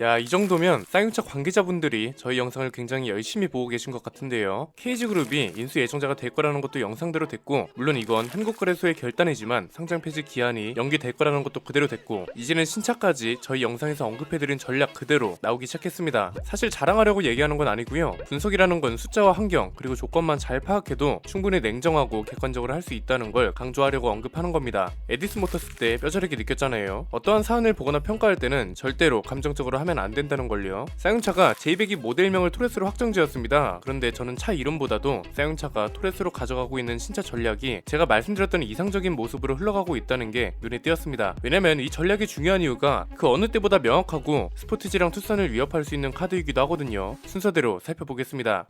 야, 이 정도면 쌍용차 관계자분들이 저희 영상을 굉장히 열심히 보고 계신 것 같은데요. KG그룹이 인수 예정자가 될 거라는 것도 영상대로 됐고, 물론 이건 한국거래소의 결단이지만 상장 폐지 기한이 연기될 거라는 것도 그대로 됐고, 이제는 신차까지 저희 영상에서 언급해드린 전략 그대로 나오기 시작했습니다. 사실 자랑하려고 얘기하는 건 아니고요. 분석이라는 건 숫자와 환경, 그리고 조건만 잘 파악해도 충분히 냉정하고 객관적으로 할 수 있다는 걸 강조하려고 언급하는 겁니다. 에디스 모터스 때 뼈저리게 느꼈잖아요. 어떠한 사안을 보거나 평가할 때는 절대로 감정적으로 하면 안 된다는 걸요. 쌍용차가 J100이 모델명을 토레스로 확정지었습니다. 그런데 저는 차 이름보다도 쌍용차가 토레스로 가져가고 있는 신차 전략이 제가 말씀드렸던 이상적인 모습으로 흘러가고 있다는 게 눈에 띄었습니다. 왜냐면 이 전략이 중요한 이유가 그 어느 때보다 명확하고 스포티지랑 투싼을 위협할 수 있는 카드이기도 하거든요. 순서대로 살펴보겠습니다.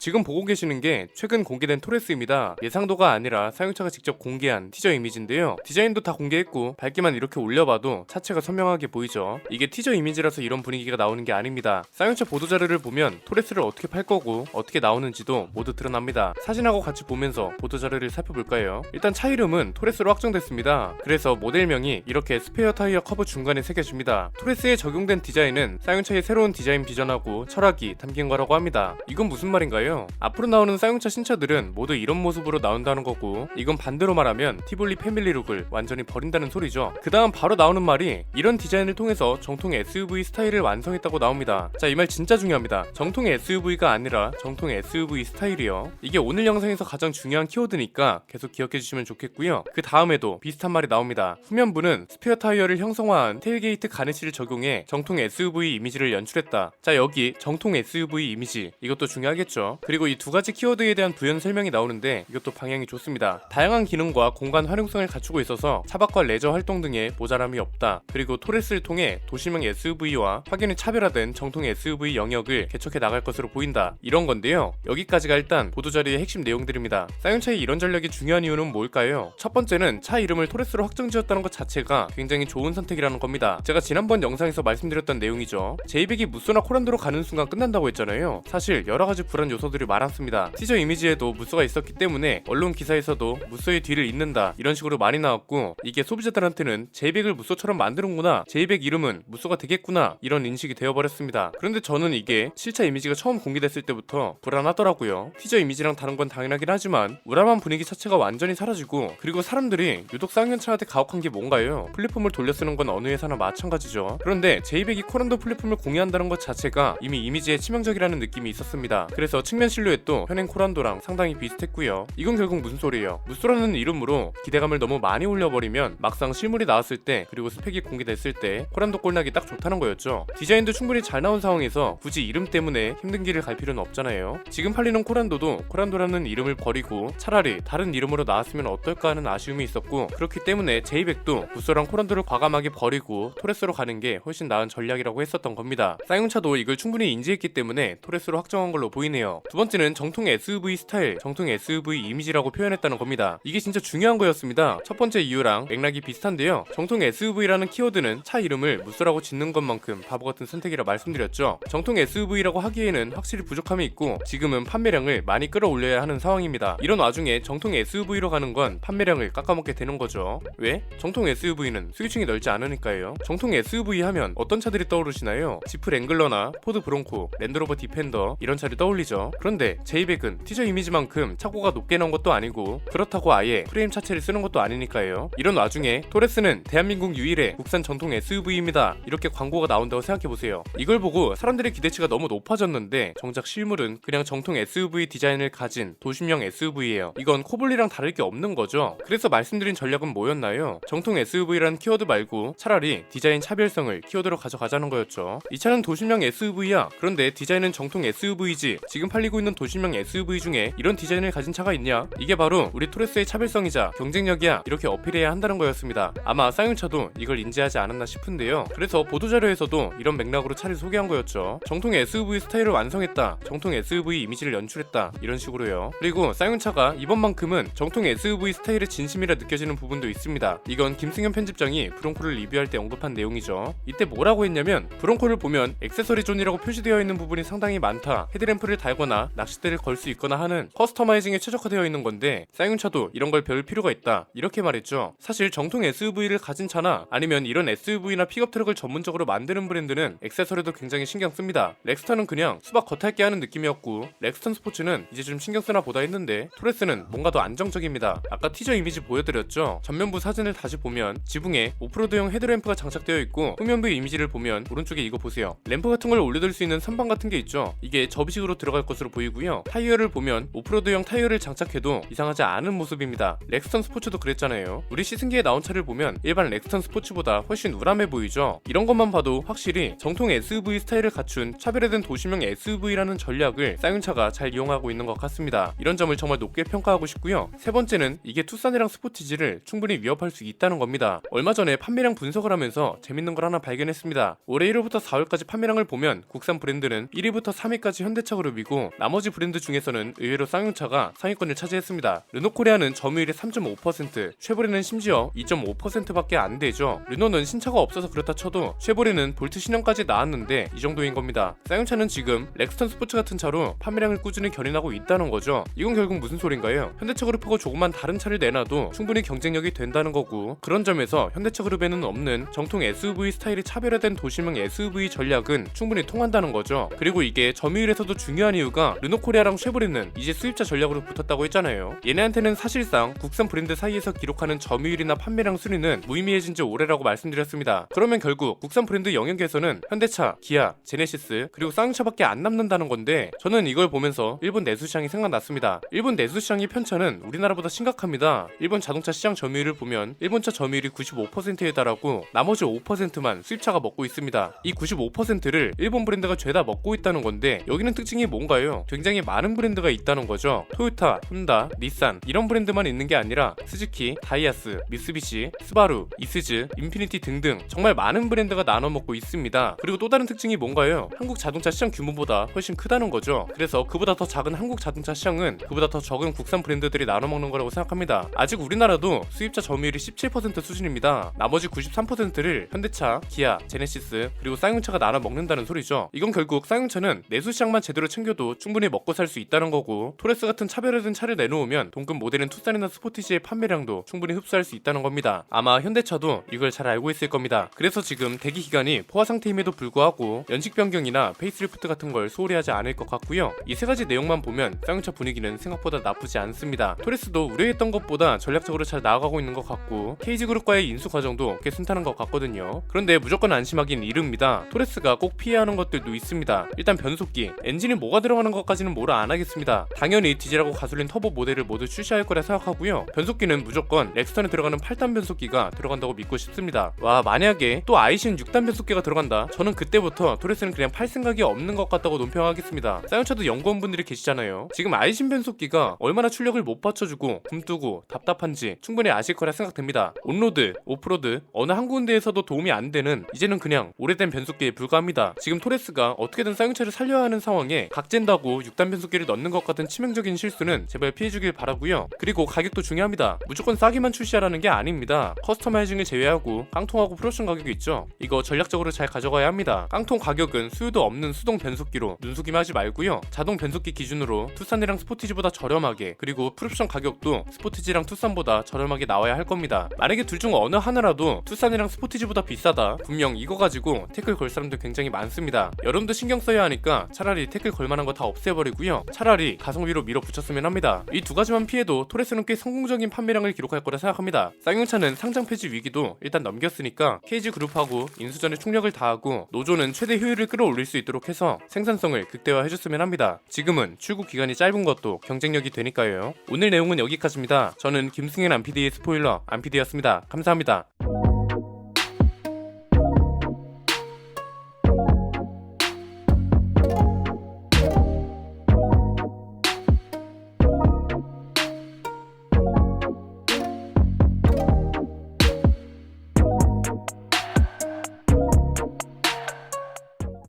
지금 보고 계시는 게 최근 공개된 토레스입니다. 예상도가 아니라 사용자가 직접 공개한 티저 이미지인데요. 디자인도 다 공개했고 밝기만 이렇게 올려봐도 차체가 선명하게 보이죠. 이게 티저 이미지라서 이런 분위기가 나오는 게 아닙니다. 사용자 보도 자료를 보면 토레스를 어떻게 팔 거고 어떻게 나오는지도 모두 드러납니다. 사진하고 같이 보면서 보도 자료를 살펴볼까요? 일단 차 이름은 토레스로 확정됐습니다. 그래서 모델명이 이렇게 스페어 타이어 커브 중간에 새겨집니다. 토레스에 적용된 디자인은 사용차의 새로운 디자인 비전하고 철학이 담긴 거라고 합니다. 이건 무슨 말인가요? 앞으로 나오는 사용차 신차들은 모두 이런 모습으로 나온다는 거고 이건 반대로 말하면 티볼리 패밀리 룩을 완전히 버린다는 소리죠. 그 다음 바로 나오는 말이 이런 디자인을 통해서 정통 SUV 스타일을 완성했다고 나옵니다. 자 이 말 진짜 중요합니다. 정통 SUV가 아니라 정통 SUV 스타일이요. 이게 오늘 영상에서 가장 중요한 키워드니까 계속 기억해 주시면 좋겠고요. 그 다음에도 비슷한 말이 나옵니다. 후면부는 스페어 타이어를 형성화한 테일게이트 가네시를 적용해 정통 SUV 이미지를 연출했다. 자 여기 정통 SUV 이미지 이것도 중요하겠죠. 그리고 이 두 가지 키워드에 대한 부연 설명이 나오는데 이것도 방향이 좋습니다. 다양한 기능과 공간 활용성을 갖추고 있어서 차박과 레저 활동 등에 모자람이 없다. 그리고 토레스를 통해 도시명 SUV와 확연히 차별화된 정통 SUV 영역을 개척해 나갈 것으로 보인다. 이런 건데요. 여기까지가 일단 보도자료의 핵심 내용들입니다. 사용차의 이런 전략이 중요한 이유는 뭘까요? 첫 번째는 차 이름을 토레스로 확정 지었다는 것 자체가 굉장히 좋은 선택이라는 겁니다. 제가 지난번 영상에서 말씀드렸던 내용이죠. 제이백이 무쏘나 코란도로 가는 순간 끝난다고 했잖아요. 사실 여러 가지 불안 요소 들이 많았습니다. 티저 이미지에도 무쏘가 있었기 때문에 언론 기사에서도 무쏘의 뒤를 잇는다 이런 식으로 많이 나왔고 이게 소비자들한테는 제이백을 무쏘처럼 만드는구나 제이백 이름은 무쏘가 되겠구나 이런 인식이 되어버렸습니다. 그런데 저는 이게 실차 이미지가 처음 공개됐을 때부터 불안하더라고요. 티저 이미지랑 다른 건 당연하긴 하지만 우람한 분위기 자체가 완전히 사라지고 그리고 사람들이 유독 쌍용차한테 가혹한 게 뭔가요? 플랫폼을 돌려 쓰는 건 어느 회사나 마찬가지죠. 그런데 제이백이 코란도 플랫폼을 공유한다는 것 자체가 이미 이미지에 치명적이라는 느낌이 있었습니다. 그래서 측면 실루엣도 현행 코란도랑 상당히 비슷했고요. 이건 결국 무슨 소리예요? 무쏘라는 이름으로 기대감을 너무 많이 올려버리면 막상 실물이 나왔을 때 그리고 스펙이 공개됐을 때 코란도 꼴나기 딱 좋다는 거였죠. 디자인도 충분히 잘 나온 상황에서 굳이 이름 때문에 힘든 길을 갈 필요는 없잖아요. 지금 팔리는 코란도도 코란도라는 이름을 버리고 차라리 다른 이름으로 나왔으면 어떨까 하는 아쉬움이 있었고 그렇기 때문에 제이백도 무쏘랑 코란도를 과감하게 버리고 토레스로 가는 게 훨씬 나은 전략이라고 했었던 겁니다. 쌍용차도 이걸 충분히 인지했기 때문에 토레스로 확정한 걸로 보이네요. 두 번째는 정통 SUV 스타일, 정통 SUV 이미지라고 표현했다는 겁니다. 이게 진짜 중요한 거였습니다. 첫 번째 이유랑 맥락이 비슷한데요. 정통 SUV라는 키워드는 차 이름을 무쏘라고 짓는 것만큼 바보 같은 선택이라 말씀드렸죠. 정통 SUV라고 하기에는 확실히 부족함이 있고 지금은 판매량을 많이 끌어올려야 하는 상황입니다. 이런 와중에 정통 SUV로 가는 건 판매량을 깎아먹게 되는 거죠. 왜? 정통 SUV는 수요층이 넓지 않으니까요. 정통 SUV 하면 어떤 차들이 떠오르시나요? 지프 랭글러나 포드 브론코, 랜드로버 디펜더 이런 차를 떠올리죠. 그런데 제이백은 티저 이미지만큼 차고가 높게 나온 것도 아니고 그렇다고 아예 프레임 차체를 쓰는 것도 아니니까요. 이런 와중에 토레스는 대한민국 유일의 국산 전통 SUV입니다. 이렇게 광고가 나온다고 생각해보세요. 이걸 보고 사람들의 기대치가 너무 높아졌는데 정작 실물은 그냥 정통 SUV 디자인을 가진 도심형 SUV예요. 이건 코블리랑 다를 게 없는 거죠. 그래서 말씀드린 전략은 뭐였나요? 정통 SUV라는 키워드 말고 차라리 디자인 차별성을 키워드로 가져가자는 거였죠. 이 차는 도심형 SUV야. 그런데 디자인은 정통 SUV지. 지금 팔 리고 있는 도심형 SUV 중에 이런 디자인을 가진 차가 있냐? 이게 바로 우리 토레스의 차별성이자 경쟁력이야. 이렇게 어필해야 한다는 거였습니다. 아마 쌍용차도 이걸 인지하지 않았나 싶은데요. 그래서 보도자료에서도 이런 맥락으로 차를 소개한 거였죠. 정통 SUV 스타일을 완성했다. 정통 SUV 이미지를 연출했다. 이런 식으로요. 그리고 쌍용차가 이번만큼은 정통 SUV 스타일의 진심이라 느껴지는 부분도 있습니다. 이건 김승현 편집장이 브론코를 리뷰할 때 언급한 내용이죠. 이때 뭐라고 했냐면 브론코를 보면 액세서리 존이라고 표시되어 있는 부분이 상당히 많다. 헤드램프를 달거나 하거나 낚싯대를 걸 수 있거나 하는 커스터마이징에 최적화되어 있는 건데 쌍용차도 이런 걸 배울 필요가 있다. 이렇게 말했죠. 사실 정통 SUV를 가진 차나 아니면 이런 SUV나 픽업 트럭을 전문적으로 만드는 브랜드는 액세서리도 굉장히 신경 씁니다. 렉스턴은 그냥 수박 겉핥기 하는 느낌이었고 렉스턴 스포츠는 이제 좀 신경 쓰나 보다 했는데 토레스는 뭔가 더 안정적입니다. 아까 티저 이미지 보여드렸죠? 전면부 사진을 다시 보면 지붕에 오프로드용 헤드램프가 장착되어 있고 후면부 이미지를 보면 오른쪽에 이거 보세요. 램프 같은 걸 올려둘 수 있는 선반 같은 게 있죠? 이게 접이식으로 들어갈 것으로 보이고요. 타이어를 보면 오프로드용 타이어를 장착해도 이상하지 않은 모습입니다. 렉스턴 스포츠도 그랬잖아요. 우리 시승기에 나온 차를 보면 일반 렉스턴 스포츠보다 훨씬 우람해 보이죠? 이런 것만 봐도 확실히 정통 SUV 스타일을 갖춘 차별화된 도시명 SUV라는 전략을 쌍용차가 잘 이용하고 있는 것 같습니다. 이런 점을 정말 높게 평가하고 싶고요. 세 번째는 이게 투싼이랑 스포티지를 충분히 위협할 수 있다는 겁니다. 얼마 전에 판매량 분석을 하면서 재밌는 걸 하나 발견했습니다. 올해 1월부터 4월까지 판매량을 보면 국산 브랜드는 1위부터 3위까지 현대차 그룹이고 나머지 브랜드 중에서는 의외로 쌍용차가 상위권을 차지했습니다. 르노코리아는 점유율이 3.5% 쉐보레는 심지어 2.5%밖에 안 되죠. 르노는 신차가 없어서 그렇다 쳐도 쉐보레는 볼트 신형까지 나왔는데 이 정도인 겁니다. 쌍용차는 지금 렉스턴 스포츠 같은 차로 판매량을 꾸준히 견인하고 있다는 거죠. 이건 결국 무슨 소린가요? 현대차 그룹하고 조금만 다른 차를 내놔도 충분히 경쟁력이 된다는 거고 그런 점에서 현대차 그룹에는 없는 정통 SUV 스타일이 차별화된 도시명 SUV 전략은 충분히 통한다는 거죠. 그리고 이게 점유율에서도 중요한 이유가 르노코리아랑 쉐보레는 이제 수입차 전략으로 붙었다고 했잖아요. 얘네한테는 사실상 국산 브랜드 사이에서 기록하는 점유율이나 판매량 순위는 무의미해진 지 오래라고 말씀드렸습니다. 그러면 결국 국산 브랜드 영역에서는 현대차, 기아, 제네시스 그리고 쌍용차밖에 안 남는다는 건데 저는 이걸 보면서 일본 내수 시장이 생각났습니다. 일본 내수 시장의 편차는 우리나라보다 심각합니다. 일본 자동차 시장 점유율을 보면 일본차 점유율이 95%에 달하고 나머지 5%만 수입차가 먹고 있습니다. 이 95%를 일본 브랜드가 죄다 먹고 있다는 건데 여기는 특징이 뭔가요? 굉장히 많은 브랜드가 있다는 거죠. 토요타, 혼다, 닛산 이런 브랜드만 있는 게 아니라 스즈키, 다이아스, 미쓰비시, 스바루, 이스즈, 인피니티 등등 정말 많은 브랜드가 나눠 먹고 있습니다. 그리고 또 다른 특징이 뭔가요? 한국 자동차 시장 규모보다 훨씬 크다는 거죠. 그래서 그보다 더 작은 한국 자동차 시장은 그보다 더 적은 국산 브랜드들이 나눠 먹는 거라고 생각합니다. 아직 우리나라도 수입차 점유율이 17% 수준입니다. 나머지 93%를 현대차, 기아, 제네시스 그리고 쌍용차가 나눠 먹는다는 소리죠. 이건 결국 쌍용차는 내수 시장만 제대로 챙겨도 충분히 먹고 살 수 있다는 거고 토레스 같은 차별화된 차를 내놓으면 동급 모델인 투싼이나 스포티지의 판매량도 충분히 흡수할 수 있다는 겁니다. 아마 현대차도 이걸 잘 알고 있을 겁니다. 그래서 지금 대기 기간이 포화 상태임에도 불구하고 연식 변경이나 페이스리프트 같은 걸 소홀히 하지 않을 것 같고요. 이 세 가지 내용만 보면 쌍용차 분위기는 생각보다 나쁘지 않습니다. 토레스도 우려했던 것보다 전략적으로 잘 나아가고 있는 것 같고 케이지그룹과의 인수 과정도 꽤 순탄한 것 같거든요. 그런데 무조건 안심하긴 이릅니다. 토레스가 꼭 피해야 하는 것들도 있습니다. 일단 변속기 엔진이 뭐가 들어가는 것까지는 뭐라 안 하겠습니다. 당연히 디젤하고 가솔린 터보 모델을 모두 출시할 거라 생각하고요. 변속기는 무조건 렉스턴에 들어가는 8단 변속기가 들어간다고 믿고 싶습니다. 와 만약에 또 아이신 6단 변속기가 들어간다? 저는 그때부터 토레스는 그냥 팔 생각이 없는 것 같다고 논평하겠습니다. 사용차도 연구원분들이 계시잖아요. 지금 아이신 변속기가 얼마나 출력을 못 받쳐주고 굼뜨고 답답한지 충분히 아실 거라 생각됩니다. 온로드, 오프로드 어느 한 군데에서도 도움이 안 되는 이제는 그냥 오래된 변속기에 불과합니다. 지금 토레스가 어떻게든 사용차를 살려야 하는 상황에 각젠 다고 6단 변속기를 넣는 것 같은 치명적인 실수는 제발 피해주길 바라고요. 그리고 가격도 중요합니다. 무조건 싸게만 출시하라는 게 아닙니다. 커스터마이징을 제외하고 깡통하고 프로션 가격이 있죠. 이거 전략적으로 잘 가져가야 합니다. 깡통 가격은 수요도 없는 수동 변속기로 눈속임 하지 말고요. 자동 변속기 기준으로 투싼이랑 스포티지보다 저렴하게 그리고 프로션 가격도 스포티지랑 투싼보다 저렴하게 나와야 할 겁니다. 만약에 둘 중 어느 하나라도 투싼이랑 스포티지보다 비싸다 분명 이거 가지고 태클 걸 사람들 굉장히 많습니다. 여러분도 신경 써야 하니까 차라리 태클 걸 만한 거다 없애버리고요. 차라리 가성비로 밀어붙였으면 합니다. 이 두 가지만 피해도 토레스는 꽤 성공적인 판매량을 기록할 거라 생각합니다. 쌍용차는 상장 폐지 위기도 일단 넘겼으니까 KG 그룹하고 인수전에 총력을 다하고 노조는 최대 효율을 끌어올릴 수 있도록 해서 생산성을 극대화해줬으면 합니다. 지금은 출국 기간이 짧은 것도 경쟁력이 되니까요. 오늘 내용은 여기까지입니다. 저는 김승현 안PD의 스포일러 안PD였습니다. 감사합니다